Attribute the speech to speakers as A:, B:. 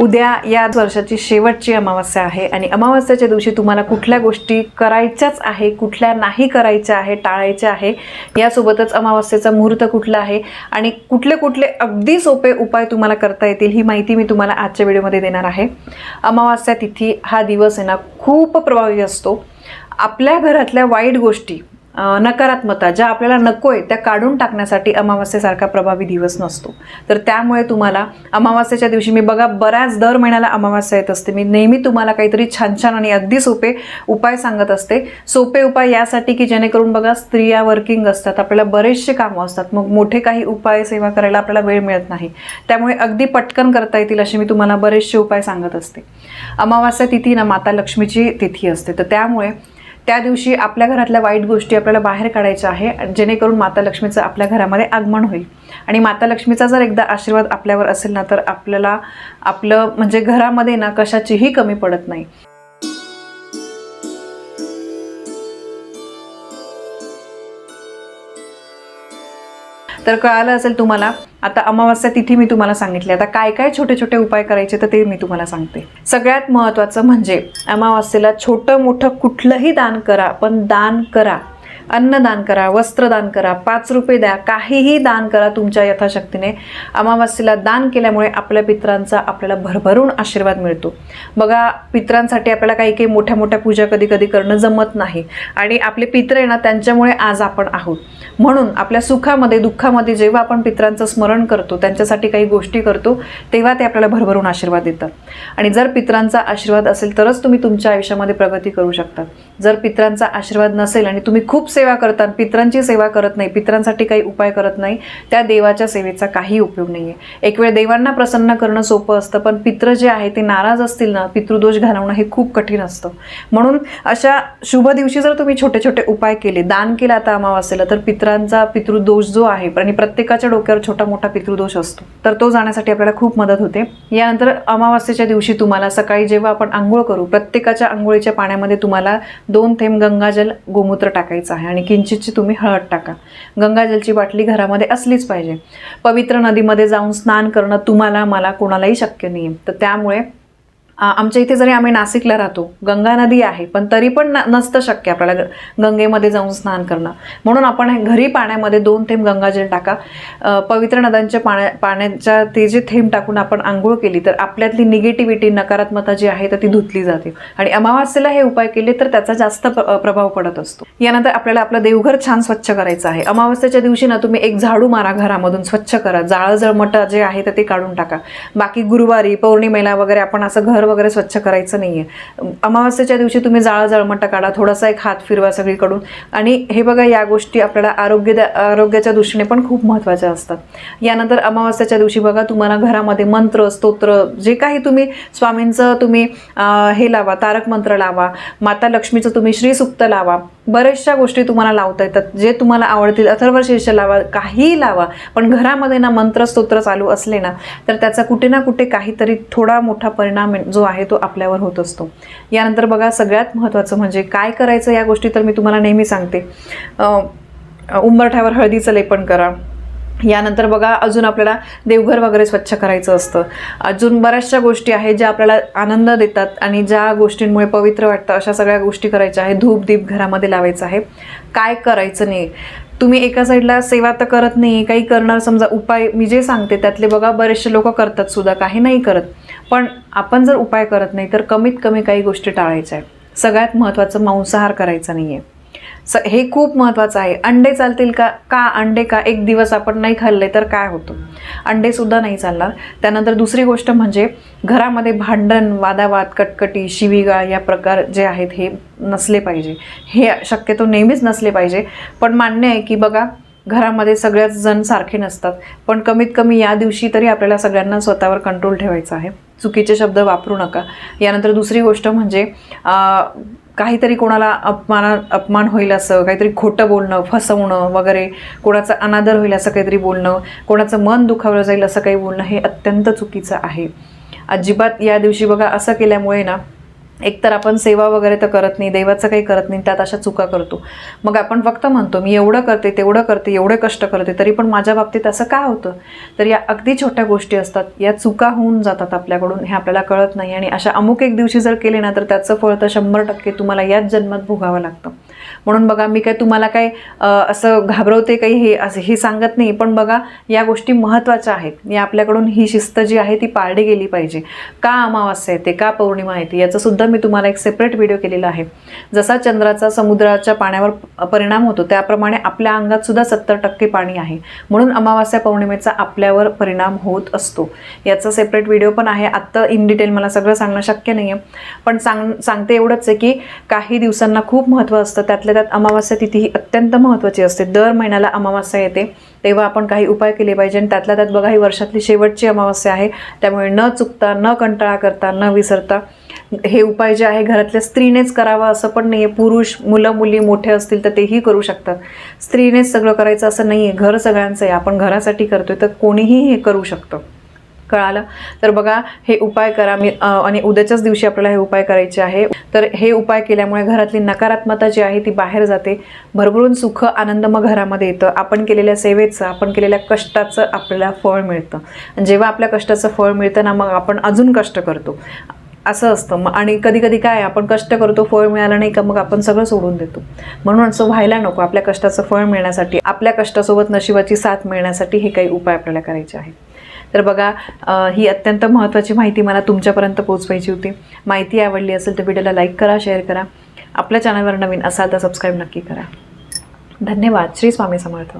A: उद्या या वर्षाची शेवटची अमावस्या आहे आणि अमावस्याच्या दिवशी तुम्हाला कुठल्या गोष्टी करायच्याच आहे कुठल्या नाही करायच्या आहे टाळायच्या आहे यासोबतच अमावस्येचा मुहूर्त कुठला आहे आणि कुठले कुठले अगदी सोपे उपाय तुम्हाला करता येतील ही माहिती मी तुम्हाला आजच्या व्हिडिओमध्ये देणार आहे. अमावस्या तिथी हा दिवस आहे ना खूप प्रभावी असतो. आपल्या घरातल्या वाईट गोष्टी नकारात्मकता ज्या आपल्याला नको आहे त्या काढून टाकण्यासाठी अमावास्येसारखा प्रभावी दिवस नसतो. तर त्यामुळे तुम्हाला अमावास्येच्या दिवशी मी बघा बऱ्याच दर महिन्याला अमावास्या येत असते. मी नेहमी तुम्हाला काहीतरी छान छान आणि अगदी सोपे उपाय सांगत असते. सोपे उपाय यासाठी की जेणेकरून बघा स्त्रिया वर्किंग असतात आपल्याला बरेचसे कामं असतात. मग मोठे काही उपाय सेवा करायला आपल्याला वेळ मिळत नाही. त्यामुळे अगदी पटकन करता येतील असे मी तुम्हाला बरेचसे उपाय सांगत असते. अमावास्या तिथी ना माता लक्ष्मीची तिथी असते. तर त्यामुळे त्या दिवशी आपल्या घरातल्या वाईट गोष्टी आपल्याला बाहेर काढायच्या आहे जेणेकरून माता लक्ष्मीचं आपल्या घरामध्ये आगमन होईल. आणि माता लक्ष्मीचा जर एकदा आशीर्वाद आपल्यावर असेल ना तर आपल्याला आपलं म्हणजे घरामध्ये ना कशाचीही कमी पडत नाही. तर कळालं असेल तुम्हाला आता अमावस्या तिथी मी तुम्हाला सांगितली. आता काय काय छोटे छोटे उपाय करायचे तर ते मी तुम्हाला सांगते. सगळ्यात महत्त्वाचं म्हणजे अमावस्येला छोटं मोठं कुठलंही दान करा पण दान करा. अन्नदान करा वस्त्रदान करा पाच रुपये द्या काहीही दान करा तुमच्या यथाशक्तीने. अमावास्येला दान केल्यामुळे आपल्या पित्रांचा आपल्याला भरभरून आशीर्वाद मिळतो. बघा पित्रांसाठी आपल्याला काही काही मोठ्या मोठ्या पूजा कधी कधी करणं जमत नाही. आणि आपले पित्र आहे ना त्यांच्यामुळे आज आपण आहोत. म्हणून आपल्या सुखामध्ये दुःखामध्ये जेव्हा आपण पित्रांचं स्मरण करतो त्यांच्यासाठी काही गोष्टी करतो तेव्हा ते आपल्याला भरभरून आशीर्वाद देतात. आणि जर पित्रांचा आशीर्वाद असेल तरच तुम्ही तुमच्या आयुष्यामध्ये प्रगती करू शकता. जर पित्रांचा आशीर्वाद नसेल आणि तुम्ही खूप सेवा करतात पित्रांची सेवा करत नाही पित्रांसाठी काही उपाय करत नाही त्या देवाच्या सेवेचा काही उपयोग नाही आहे एक वेळ देवांना प्रसन्न करणं सोपं असतं पण पित्र जे आहे ते नाराज असतील ना पितृदोष घालवणं हे खूप कठीण असतं. म्हणून अशा शुभ दिवशी जर तुम्ही छोटे छोटे उपाय केले दान केलं आता अमावास्येला तर पित्रांचा पितृदोष जो आहे आणि प्रत्येकाच्या डोक्यावर छोटा मोठा पितृदोष असतो तर तो जाण्यासाठी आपल्याला खूप मदत होते. यानंतर अमावास्येच्या दिवशी तुम्हाला सकाळी जेव्हा आपण आंघोळ करू प्रत्येकाच्या आंघोळीच्या पाण्यामध्ये तुम्हाला दोन थेंब गंगाजल गोमूत्र टाकायचं आहे. आणि किंचितची तुम्ही हळद टाका. गंगाजलची बाटली घरामध्ये असलीच पाहिजे. पवित्र नदीमध्ये जाऊन स्नान करणं तुम्हाला मला कोणालाही शक्य नाही तर त्यामुळे आमच्या इथे जरी आम्ही नाशिकला राहतो गंगा नदी आहे पण तरी पण न- नसतं शक्य आपल्याला ग- गंगेमध्ये जाऊन स्नान करणं. म्हणून आपण हे घरी पाण्यामध्ये दोन थेंब गंगाजल टाका. पवित्र नद्यांच्या पाण्या पाण्याच्या ते जे थेंब टाकून आपण आंघोळ केली तर आपल्यातली निगेटिव्हिटी नकारात्मकता जी आहे तर ती धुतली जाते. आणि अमावास्येला हे उपाय केले तर त्याचा जास्त प्र- प्रभाव पडत असतो. यानंतर आपल्याला आपलं देवघर छान स्वच्छ करायचं आहे. अमावस्येच्या दिवशी ना तुम्ही एक झाडू मारा घरामधून स्वच्छ करा. जाळं जळमटं जे आहे तर ते काढून टाका. बाकी गुरुवारी पौर्णिमेला वगैरे आपण असं घर वगैरे स्वच्छ करायचं नाही आहे अमावास्येच्या दिवशी तुम्ही जाळ जळमटं काढा थोडासा एक हात फिरवा सगळीकडून. आणि हे बघा या गोष्टी आपल्याला आरोग्य आरोग्याच्या दृष्टीने पण खूप महत्त्वाच्या असतात. यानंतर अमावास्याच्या दिवशी बघा तुम्हाला घरामध्ये मंत्र स्तोत्र जे काही तुम्ही स्वामींचं तुम्ही हे लावा तारक मंत्र लावा माता लक्ष्मीचं तुम्ही श्रीसुक्त लावा. बऱ्याचशा गोष्टी तुम्हाला लावता येतात जे तुम्हाला आवडतील. अथर्वशीर्ष लावा काहीही लावा पण घरामध्ये ना मंत्रस्तोत्र चालू असले ना तर त्याचा कुठे ना कुठे काहीतरी थोडा मोठा परिणाम जो आहे तो आपल्यावर होत असतो. यानंतर बघा सगळ्यात महत्त्वाचं म्हणजे काय करायचं या गोष्टी तर मी तुम्हाला नेहमी सांगते. उंबरठ्यावर हळदीचं लेपन करा. यानंतर बघा अजून आपल्याला देवघर वगैरे स्वच्छ करायचं असतं. अजून बऱ्याचशा गोष्टी आहेत ज्या आपल्याला आनंद देतात आणि ज्या गोष्टींमुळे पवित्र वाटतं अशा सगळ्या गोष्टी करायच्या आहे धूप दीप घरामध्ये लावायचं आहे. काय करायचं नाही? तुम्ही एका साईडला सेवा तर करत नाही काही करणार समजा उपाय मी जे सांगते त्यातले बघा बरेचसे लोक करतात सुद्धा काही नाही करत. पण आपण जर उपाय करत नाही तर कमीत कमी काही गोष्टी टाळायच्या आहेत. सगळ्यात महत्त्वाचं मांसाहार करायचा नाही आहे स हे खूप महत्त्वाचं आहे. अंडे चालतील का? का अंडे का? एक दिवस आपण नाही खाल्ले तर काय होतं? अंडेसुद्धा नाही चालणार. त्यानंतर दुसरी गोष्ट म्हणजे घरामध्ये भांडण वादावाद कटकटी शिवीगाळ या प्रकार जे आहेत हे नसले पाहिजे. हे शक्यतो नेहमीच नसले पाहिजे. पण मान्य आहे की बघा घरामध्ये सगळ्याच जण सारखे नसतात. पण कमीत कमी या दिवशी तरी आपल्याला सगळ्यांना स्वतःवर कंट्रोल ठेवायचा आहे. चुकीचे शब्द वापरू नका. यानंतर दुसरी गोष्ट म्हणजे काहीतरी कोणाला अपमान अपमान होईल असं काहीतरी खोटं बोलणं फसवणं वगैरे कोणाचा अनादर होईल असं काहीतरी बोलणं कोणाचं मन दुखावलं जाईल असं काही बोलणं हे अत्यंत चुकीचं आहे. अजिबात या दिवशी बघा असं केल्यामुळे ना एकतर आपण सेवा वगैरे तर करत नाही देवाचं काही करत नाही त्यात अशा चुका करतो. मग आपण फक्त म्हणतो मी एवढं करते तेवढं करते एवढे कष्ट करते तरी पण माझ्या बाबतीत असं का होतं? तर या अगदी छोट्या गोष्टी असतात. या चुका होऊन जातात आपल्याकडून हे आपल्याला कळत नाही. आणि अशा अमुक एक दिवशी जर केले ना तर त्याचं फळ तर शंभर टक्के तुम्हाला याच जन्मात भोगावं लागतं. म्हणून बघा मी काय तुम्हाला काय असं घाबरवते काही हे असं हे सांगत नाही पण बघा या गोष्टी महत्त्वाच्या आहेत. या आपल्याकडून ही शिस्त जी आहे ती पाळली गेली पाहिजे. का अमावास्या येते का पौर्णिमा येते याचंसुद्धा मी तुम्हाला एक सेपरेट व्हिडिओ केलेला आहे. जसा चंद्राचा समुद्राच्या पाण्यावर परिणाम होतो त्याप्रमाणे आपल्या अंगात सुद्धा सत्तर टक्के पाणी आहे. म्हणून अमावास्या पौर्णिमेचा आपल्यावर परिणाम होत असतो. याचा सेपरेट व्हिडिओ पण आहे. आत्ता इन डिटेल मला सगळं सांगणं शक्य नाही आहे पण सांग सांगते एवढंच आहे की काही दिवसांना खूप महत्त्व असतं त्या त्यातल्या त्यात अमावास्या तिथी ही अत्यंत महत्त्वाची असते. दर महिन्याला अमावास्या येते. तेव्हा आपण काही उपाय केले पाहिजे. आणि त्यातल्या त्यात बघा ही वर्षातली शेवटची अमावास्या आहे. त्यामुळे न चुकता न कंटाळा करता न विसरता हे उपाय जे आहे घरातल्या स्त्रीनेच करावं असं पण नाही आहे पुरुष मुलं मुली मोठे असतील तर तेही करू शकतात. स्त्रीनेच सगळं करायचं असं नाही आहे घर सगळ्यांचं आहे. आपण घरासाठी करतोय तर कोणीही हे करू शकतं. कळालं. तर बघा हे उपाय करा. मी आणि उद्याच्याच दिवशी आपल्याला हे उपाय करायचे आहे. तर हे उपाय केल्यामुळे घरातली नकारात्मकता जी आहे ती बाहेर जाते. भरभरून सुख आनंद मग घरामध्ये येतं. आपण केलेल्या सेवेचं आपण केलेल्या कष्टाचं आपल्याला फळ मिळतं. आणि जेव्हा आपल्या कष्टाचं फळ मिळतं ना मग आपण अजून कष्ट करतो. असं असतं. मग आणि कधी कधी काय आपण कष्ट करतो फळ मिळालं नाही का मग आपण सगळं सोडून देतो. म्हणून असं व्हायला नको. आपल्या कष्टाचं फळ मिळण्यासाठी आपल्या कष्टासोबत नशिबाची साथ मिळण्यासाठी हे काही उपाय आपल्याला करायचे आहेत. तर बघा ही अत्यंत महत्त्वाची माहिती मला तुमच्यापर्यंत पोहोचवायची होती. माहिती आवडली असेल तर व्हिडिओला लाईक करा शेअर करा. आपल्या चॅनलवर नवीन असाल तर सबस्क्राईब नक्की करा. धन्यवाद. श्री स्वामी समर्थ.